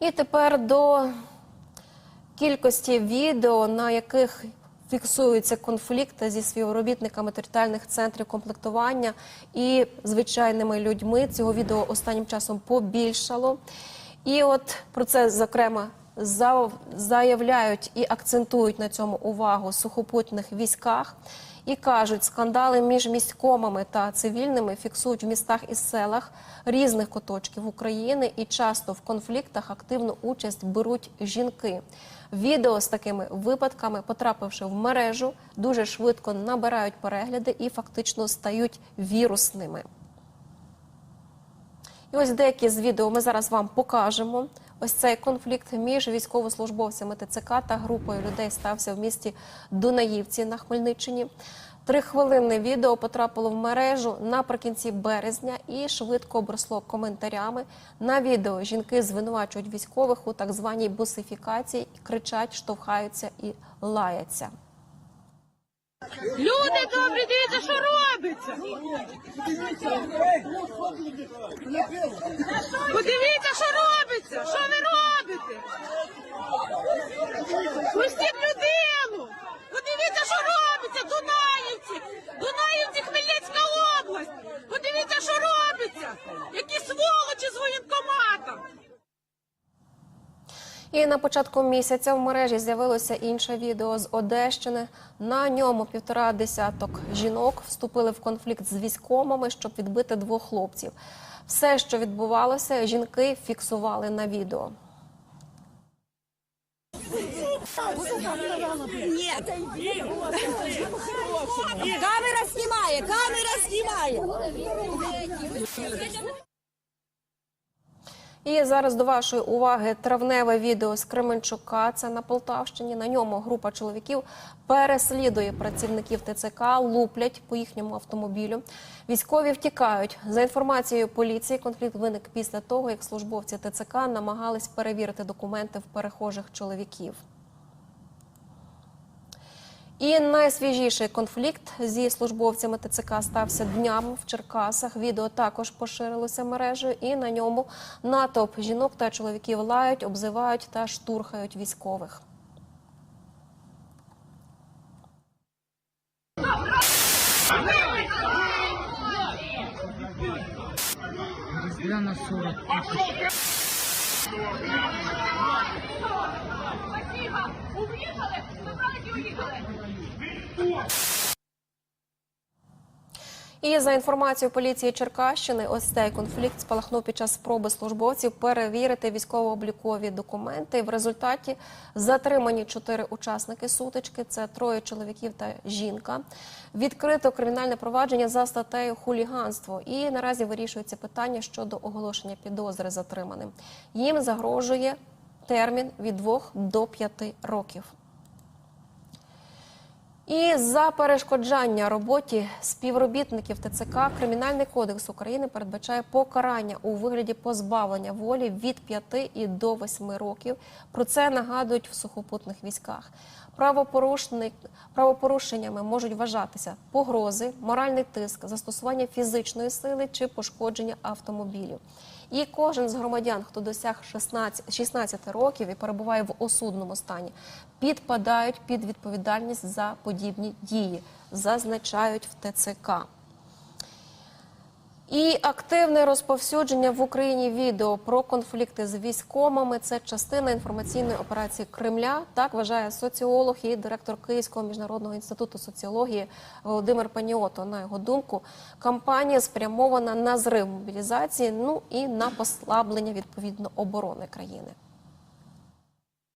І тепер до кількості відео, на яких фіксуються конфлікти зі співробітниками територіальних центрів комплектування і звичайними людьми. Цього відео останнім часом побільшало. І от про це зокрема заявляють і акцентують на цьому увагу сухопутних військах. І кажуть, скандали між міськомами та цивільними фіксують в містах і селах різних куточків України, і часто в конфліктах активну участь беруть жінки. Відео з такими випадками, потрапивши в мережу, дуже швидко набирають перегляди і фактично стають вірусними. І ось деякі з відео ми зараз вам покажемо. Ось цей конфлікт між військовослужбовцями ТЦК та групою людей стався в місті Дунаївці на Хмельниччині. Трихвилинне відео потрапило в мережу наприкінці березня і швидко обросло коментарями. На відео жінки звинувачують військових у так званій бусифікації, кричать, штовхаються і лаяться. Люди добрі, дивіться, що робиться. Подивіться, що робиться. Що ви робите? Пустіть людину. Подивіться, що робиться. Дунаївці. Дунаївці, Хмельницька область. Подивіться, що робиться. Які сволочі з воєнкоматом. І на початку місяця в мережі з'явилося інше відео з Одещини. На ньому півтора десяток жінок вступили в конфлікт з військомами, щоб відбити двох хлопців. Все, що відбувалося, жінки фіксували на відео. Нет. Снимает. І зараз до вашої уваги травневе відео з Кременчука. Це на Полтавщині. На ньому група чоловіків переслідує працівників ТЦК, луплять по їхньому автомобілю. Військові втікають. За інформацією поліції, конфлікт виник після того, як службовці ТЦК намагались перевірити документи в перехожих чоловіків. І найсвіжіший конфлікт зі службовцями ТЦК стався днями в Черкасах. Відео також поширилося мережею, і на ньому натовп жінок та чоловіків лають, обзивають та штурхають військових. На 40 тысяч. І за інформацією поліції Черкащини, ось цей конфлікт спалахнув під час спроби службовців перевірити військово-облікові документи. В результаті затримані чотири учасники сутички. Це троє чоловіків та жінка. Відкрито кримінальне провадження за статтею хуліганство. І наразі вирішується питання щодо оголошення підозри затриманим. Їм загрожує термін від двох до п'яти років. І за перешкоджання роботі співробітників ТЦК Кримінальний кодекс України передбачає покарання у вигляді позбавлення волі від 5 і до 8 років. Про це нагадують в сухопутних військах. Правопорушник, правопорушеннями можуть вважатися погрози, моральний тиск, застосування фізичної сили чи пошкодження автомобілів. І кожен з громадян, хто досяг 16, 16 років і перебуває в осудному стані, підпадають під відповідальність за подібні дії, зазначають в ТЦК. І активне розповсюдження в Україні відео про конфлікти з військомами це частина інформаційної операції Кремля. Так вважає соціолог і директор Київського міжнародного інституту соціології Володимир Паніото. На його думку, кампанія спрямована на зрив мобілізації, ну і на послаблення відповідно оборони країни.